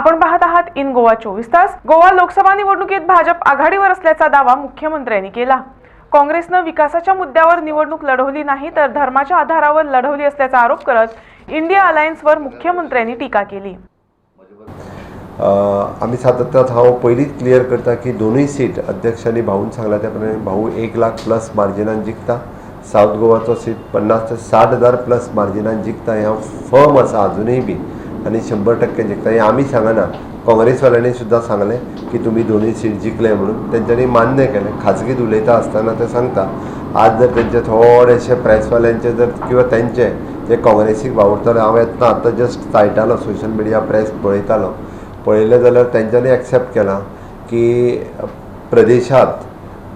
आपण पाहत आहात इन गोवा चोवीस तास. गोवा लोकसभा निवडणुकीत भाजप आघाडीवर असल्याचा दावा मुख्यमंत्र्यांनी केला. काँग्रेसनं विकासाच्या मुद्द्यावर निवडणूक लढवली नाही तर धर्माच्या आधारावर लढवली असल्याचा आरोप करत इंडिया अलायन्सवर मुख्यमंत्र्यांनी टीका केली. आम्ही सातत्यात हा पहिलीच क्लिअर करता की दोन्ही सीट अध्यक्षांनी भाऊन सांगला. त्याप्रमाणे भाऊ एक लाख प्लस मार्जिनान जिंकता. साऊथ गोवाचो सीट पन्नास ते साठ हजार प्लस मार्जिनान जिंकता. हें हांव फर्म असा अजूनही बी आनी शंबर टक्के जिखता हे आमी सांगना काँग्रेसवाल्यांनी सुद्दां सांगलें की तुमी दोन्ही सीट जिखले म्हणून. तेंच्यांनी मान्य केलें. खाजगीत उलयता आसतना ते सांगता आज जर तेंचे थोडेशे प्रेसवाल्यांचे जर किंवा तेंचे जे काँग्रेसीक वावुरताले हांव येतना आतां जस्ट चायटालो सोशल मिडिया प्रेस पळयतालो पळयलें जाल्यार तेंच्यांनी एक्सेप्ट केलां की प्रदेशांत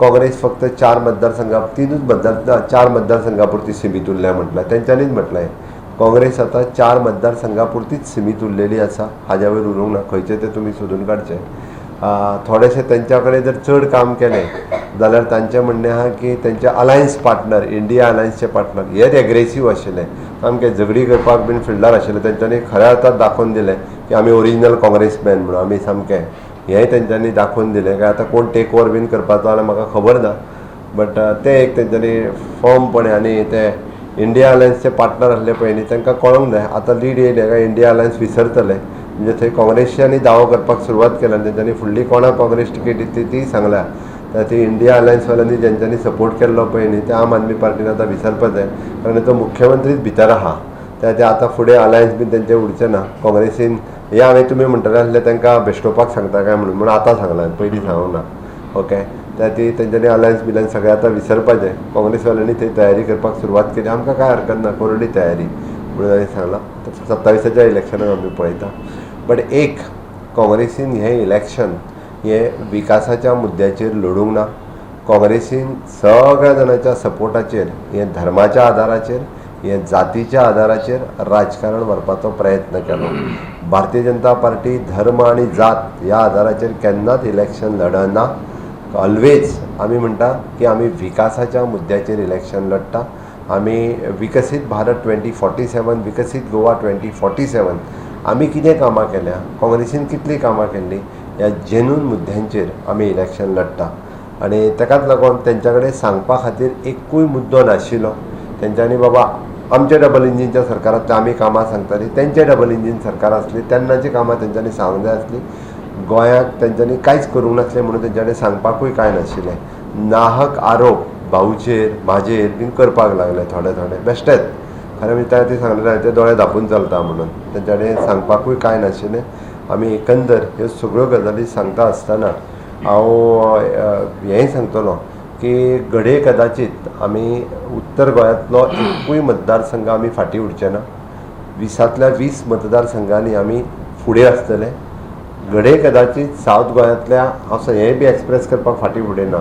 काँग्रेस फक्त चार मतदारसंघा तिनूच मतदार चार मतदारसंघा पुरती सीमीत उरल्या म्हटलं. तेंच्यांनीच म्हटलें काँग्रेस आतां चार मतदारसंघापुरतीच पुरतीच उरलेली आसा हाज्या वयर उरूंक ना खंयचे ते तुमी सोदून काडचे थोडेशें थोडेशे तेंच्या कडेन जर चड काम केलें जाल्यार तांचें म्हणणें आहा की तेंचे अलायन्स पार्टनर इंडिया अलायन्सचे पार्टनर हेच एग्रेसीव आशिल्ले सामके झगडी करपाक बीन फिल्डार आशिल्ले तेंच्यांनी खऱ्या अर्थात दाखोवन दिलें की आमी ओरिजिनल काँग्रेसमॅन म्हणून आमी सामके. हेंय तेंच्यांनी दाखोवन दिलें. काय आतां कोण टेक ओवर बीन करपाचो जाल्यार म्हाका खबर ना. बट ते एक तेंच्यांनी फर्मपणे आनी ते इंडिया अलायन्सचे पार्टनर आसले पळय न्ही तांकां कळोंक जाय आतां लीड येयले काय इंडिया अलायन्स विसरतले म्हणजे थंय काँग्रेसच्यांनी दावो करपाक सुरवात केला तेंच्यांनी फुडली कोणाक काँग्रेस टिकेट दितली ती सांगल्या तर ती इंडिया अलायन्सवाल्यांनी जेंच्यांनी सपोर्ट केल्लो पळय न्ही ते आम आदमी पार्टीन आतां विसरपा जाय कारण तो मुख्यमंत्रीच भितर आहा त्या ते आतां फुडें अलायन्स बीन तेंचे उरचें ना. काँग्रेसीन हे हांवें तुमी म्हणटले आसले तांकां बेश्टोवपाक सांगता काय म्हणून? म्हूण आतां सांगलां. पयलीं सांगूंक ना. ओके त्या ती तेंच्यांनी अलायन्स बिलायन्स सगळें आतां विसरपाचें काँग्रेसवाल्यांनी थंय तयारी करपाक सुरवात केली. आमकां कांय हरकत ना कोरडी तयारी. म्हणून हांवें सांगलां सत्तावीसाच्या इलेक्शनाक आमी पळयता. बट एक काँग्रेसीन हें इलेक्शन हें विकासाच्या मुद्द्याचेर लडूंक ना. काँग्रेसीन सगळ्या जाणांच्या सपोर्टाचेर हें धर्माच्या आदाराचेर हें जातीच्या आदाराचेर राजकारण व्हरपाचो प्रयत्न केलो. भारतीय जनता पार्टी धर्म आनी जात ह्या आदाराचेर केन्नाच इलेक्शन लडना ऑलवेज आमी म्हणटा की आमी विकासाच्या मुद्द्याचेर इलेक्शन लडटा आमी विकसीत भारत ट्वेंटी फोर्टी सेवन विकसीत गोवा ट्वेंटी फोर्टी सेवन आमी कितें कामां केल्या? काँग्रेसीन कितलीं कामां केल्लीं ह्या जेन्यून मुद्द्यांचेर आमी इलेक्शन लडटा आनी ताकाच लागून तेंच्या कडेन सांगपा खातीर एकूय मुद्दो नाशिल्लो. तेंच्यांनी बाबा आमच्या डबल इंजिनच्या सरकारात आमी कामां सांगतालीं तेंचें डबल इंजीन सरकार आसली तेन्नाची कामां तेंच्यांनी सांगूंक जाय आसली गोंयाक तेंच्यांनी कांयच करूंक नासलें म्हणून तेंच्या कडेन सांगपाकूय कांय नाशिल्लें नाहक आरोप भाऊचेर म्हाजेर बीन करपाक लागले थोडे थोडे. बेश्टेच खरें म्हणजे ती सांगलेलें ते दोळे धापून चलता म्हणून. तेंच्या कडेन सांगपाकूय कांय नाशिल्लें आमी एकंदर ह्यो सगळ्यो गजाली सांगता आसतना हांव हेंय सांगतलो की घडये कदाचित आमी उत्तर गोंयांतलो एकूय मतदारसंघ आमी फाटीं उरचे ना. विसांतल्या वीस मतदारसंघांनी आमी फुडें आसतले घडे कदाचित सावथ गोंयांतल्या हांव हे बी एक्सप्रेस करपाक फाटीं फुडें ना.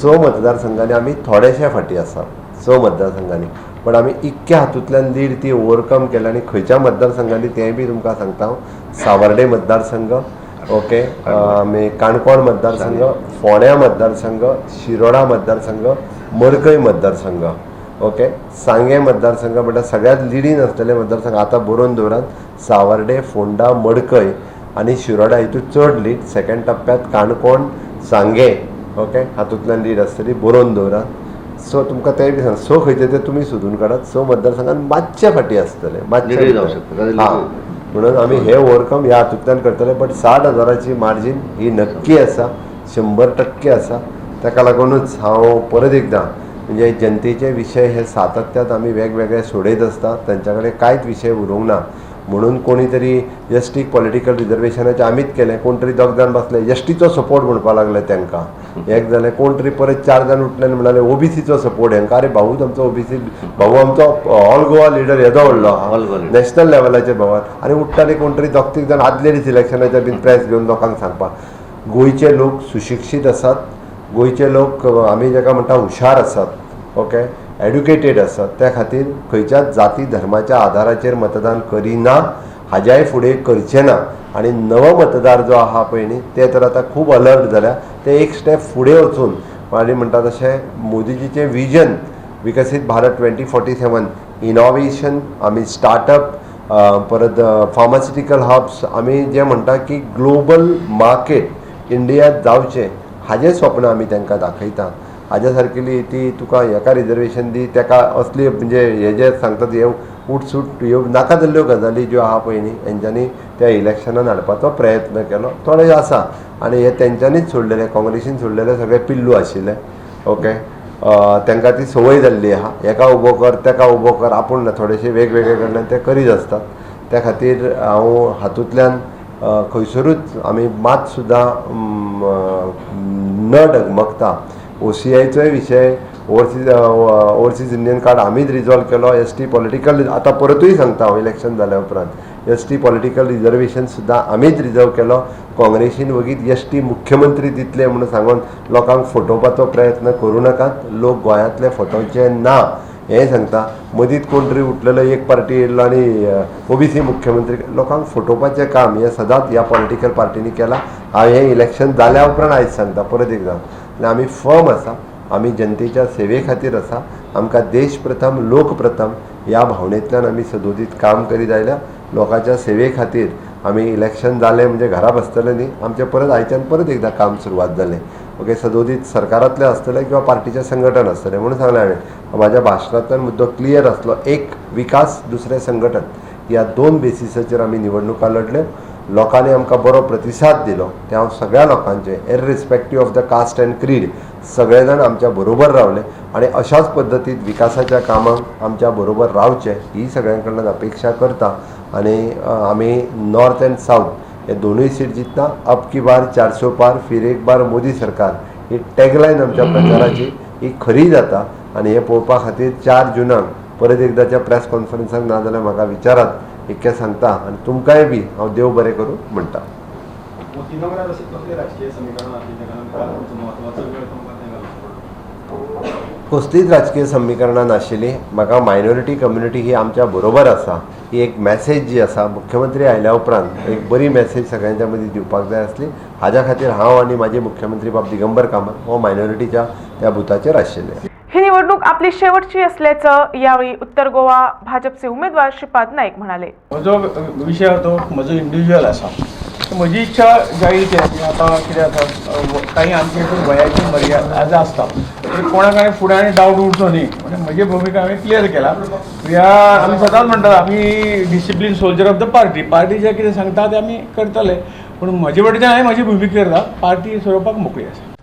स मतदारसंघांनी आमी थोडेशे फाटीं आसा. स मतदारसंघांनी. पण आमी इतक्या हातूंतल्यान लीड ती ओवरकम केल्या आनी खंयच्या मतदारसंघांनी तेंय बी तुमकां सांगता हांव सावर्डे मतदारसंघ ओके? आमी काणकोण मतदारसंघ फोण्या मतदारसंघ शिरोडा मतदारसंघ मडकय मतदारसंघ ओके? सांगे मतदारसंघ म्हणल्यार सगळ्यात लिडीन आसलेले मतदारसंघ आतां बरोवन दवरात सावर्डे फोंडा मडकय आनी शिरोडा हितून चड लीड सेकंड टप्प्यात काणकोण सांगे ओके हातूंतल्यान लीड आसतली बरोवन दवरात सो तुमकां तेंय बी सांग. स खंयचे ते तुमी सोदून काडात स मतदारसंघान मातशे फाटी आसतले मातशे. हा. म्हणून आमी हे ओवरकम ह्या हातूंतल्यान करतले. बट साठ हजाराची मार्जीन ही नक्की आसा शंबर टक्के आसा ताका लागूनच हांव परत एकदां म्हणजे जनतेचे विशय हे सातत्यात आमी वेगवेगळे सोडयत आसता तेंच्या कडेन कांयच विशय उरूंक ना. म्हणून कोणी तरी एसटीक पॉलिटिकल रिजर्वेशनाचे आमीच केलें कोण तरी दोग जाण बसले एसटीचो सपोर्ट म्हणपाक लागले तांकां एक जालें कोण तरी परत चार जाण उठले आनी म्हणाले ओबीसीचो सपोर्ट हेंकां अरे भाऊच आमचो ओबीसी भाऊ आमचो ऑल गोवा लिडर येदो व्हडलो. नॅशनल लेवलाचेर भवन आनी उठ्ठाले कोण तरी दोग तीग जाण आदले दीस इलेक्शनाच्या बीन प्रेस घेवन लोकांक सांगपाक गोंयचे लोक सुशिक्षीत आसात गोंयचे लोक आमी जाका म्हणटा हुशार आसात ओके एड्युकेटेड आसात त्या खातीर खंयच्याच जाती धर्माच्या आदाराचेर मतदान करिना हाज्याय फुडें करचे ना आनी नवो मतदार जो आहा पळय न्ही ते तर आतां खूब अलर्ट जाल्या. ते एक स्टेप फुडें वचून आनी म्हणटा तशें मोदीजीचें विजन विकसीत Bharat twenty forty seven innovation आमी स्टार्टअप परत फार्मास्युटिकल हब्स आमी जे म्हणटा की ग्लोबल मार्केट इंडियांत जावचें हाजें स्वप्न आमी तांकां दाखयता. हाज्या सारकेली ती तुका हेका रिजर्वेशन दी तेका असली म्हणजे हे जे सांगतात हे उठसूट ह्यो नाका जाल्ल्यो गजाली ज्यो आहा पळय न्ही हेंच्यांनी त्या इलेक्शनान हाडपाचो प्रयत्न केलो. थोडे आसा. आनी हे तेंच्यांनीच सोडलेले काँग्रेसीन सोडलेले सगळे पिल्लू आशिल्ले. ओके? तांकां ती संवय जाल्ली आहा. हेका उबो कर तेका उबो कर. आपूण थोडेशे वेगवेगळे कडल्यान ते करीत आसतात त्या खातीर हांव हातूंतल्यान खंयसरूच आमी मात सुद्दां न डगमगता ओ सी आयचोय विशय ओवरसीज ओवरसीज इंडियन कार्ड आमीच रिजॉल्व केलो. एस टी पॉलिटिकल आतां परतूय सांगता हांव इलेक्शन जाल्या उपरांत एस टी पॉलिटिकल रिजर्वेशन सुद्दां आमीच रिजर्व केलो. काँग्रेसीन वगीत एस टी मुख्यमंत्री दितले म्हणून सांगून लोकांक फटोवपाचो प्रयत्न करूं नाकात लोक गोंयांतले फटोवचे ना. हें सांगता. मदींच कोण तरी उठलेलो एक पार्टी येयल्लो आनी ओबीसी मुख्यमंत्री लोकांक फटोवपाचें काम हें सदांच ह्या पॉलिटिकल पार्टीनी केलां. हांव हें इलेक्शन जाल्या उपरांत आयज सांगता. परत एकदां. आनी आमी फर्म आसा आमी जनतेच्या सेवे खातीर आसा आमकां देश प्रथम लोक प्रथम ह्या भावनेंतल्यान आमी सदोदीत काम करीत आयल्या. लोकांच्या सेवे खातीर आमी इलेक्शन जालें म्हणजे घरा बसतले न्ही. आमचें परत आयच्यान परत एकदां काम सुरवात जालें. ओके सदोदीत सरकारांतलें आसतलें किंवा पार्टीचें संघटन आसतलें म्हणून सांगलें हांवें म्हाज्या भाशणांतल्यान मुद्दो क्लियर आसलो एक विकास दुसरें संघटन. ह्या दोन बेसिसाचेर आमी निवडणुका लढल्यो लोकांनी आमकां बरो प्रतिसाद दिलो. ते हांव सगळ्या लोकांचे irrespective of the caste and creed सगळे जाण आमच्या बरोबर रावले. आणि अशाच पद्दतीत विकासाच्या कामांक आमच्या बरोबर रावचे ही सगळ्यां कडल्यान अपेक्षा करता. आणि आमी नॉर्थ अँड साऊथ हे दोनूय सीट जिंकता अब की बार चारसो पार फिर एक बार मोदी सरकार ही टॅगलायन आमच्या प्रचाराची ही खरी जाता. आणि हे पळोवपा खातीर चार जुनाक परत एकदाच्या प्रेस कॉन्फरन्साक ना जाल्यार म्हाका विचारात. इतकें सांगता आनी तुमकांय बी हांव देव बरें करूं म्हणटा कसलीच राजकीय समीकरणां नाशिल्ली म्हाका मायनॉरिटी कम्युनिटी ही आमच्या बरोबर आसा ही एक मॅसेज जी आसा मुख्यमंत्री आयल्या उपरांत एक बरी मॅसेज सगळ्यांच्या मदीं दिवपाक जाय आसली हाज्या खातीर हांव आनी म्हाजे मुख्यमंत्री बाब दिगंबर कामत हो मायनॉरिटीच्या त्या बुथाचेर आशिल्ले. ही निवडणूक आपली शेवटची असल्याचं यावेळी उत्तर गोवा भाजपचे उमेदवार श्रीपाद नाईक म्हणाले. म्हजो विशय तो म्हजो इंडिविज्युअल आसा म्हजी इच्छा जायी की आतां कितें आसा काही आमचे हितून वयाची मर्यादा आसता तर कोणाक हांवें फुडें आनी डावट उरचो न्ही. म्हणजे म्हजी भुमिका हांवें क्लियर केला. ह्या आमी सदांच म्हणटात आमी discipline soldier of the party party जें कितें सांगता तें आमी करतले. पूण म्हजे वटेच्यान हांवें म्हजी भुमिका करता पार्टी सोडोवपाक मोकळी आसा